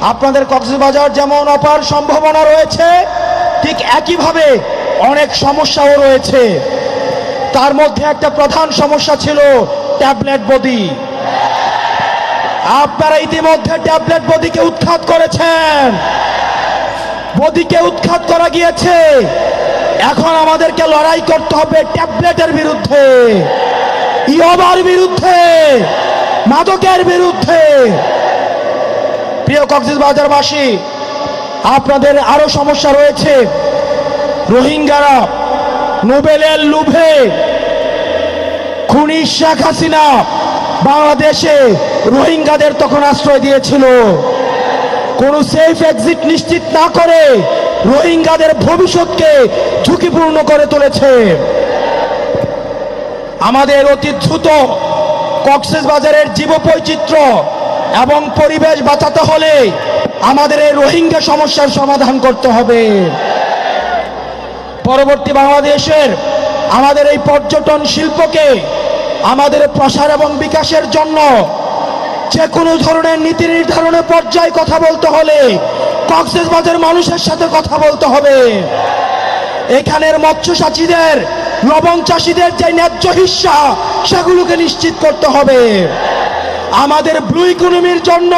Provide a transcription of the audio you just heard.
আপনাদের কক্সবাজার যেমন অপার সম্ভাবনা রয়েছে, ঠিক একইভাবে অনেক সমস্যাও রয়েছে। তার মধ্যে একটা প্রধান সমস্যা ছিল ট্যাবলেট বদি আপনারা ইতিমধ্যে ট্যাবলেট বদিকে উৎখাত করেছেন। বদিকে উৎখাত করা গিয়েছে। এখন আমাদেরকে লড়াই করতে হবে ট্যাবলেটের বিরুদ্ধে ইয়বার বিরুদ্ধে, মাদকের বিরুদ্ধে। প্রিয় কক্সবাজারবাসী, আপনাদের আরও সমস্যা রয়েছে। রোহিঙ্গারা নোবেলের লুভে খুনি শেখ হাসিনা বাংলাদেশে রোহিঙ্গাদের তখন আশ্রয় দিয়েছিল। কোনো সেফ এক্সিট নিশ্চিত না করে রোহিঙ্গাদের ভবিষ্যৎকে ঝুঁকিপূর্ণ করে তুলেছে। আমাদের অতি দ্রুত কক্সেস বাজারের জীববৈচিত্র্য এবং পরিবেশ বাঁচাতে হলে আমাদের এই রোহিঙ্গা সমস্যার সমাধান করতে হবে। পরবর্তী বাংলাদেশের আমাদের এই পর্যটন শিল্পকে আমাদের প্রসার এবং বিকাশের জন্য যে কোনো ধরনের নীতি নির্ধারণের পর্যায়ে কথা বলতে হলে কক্সেস বাজার মানুষের সাথে কথা বলতে হবে। এখানের মৎস্য চাষিদের লবণ চাষিদের যে ন্যায্য হিস্সা, সেগুলোকে নিশ্চিত করতে হবে। আমাদের ব্লু ইকোনমির জন্য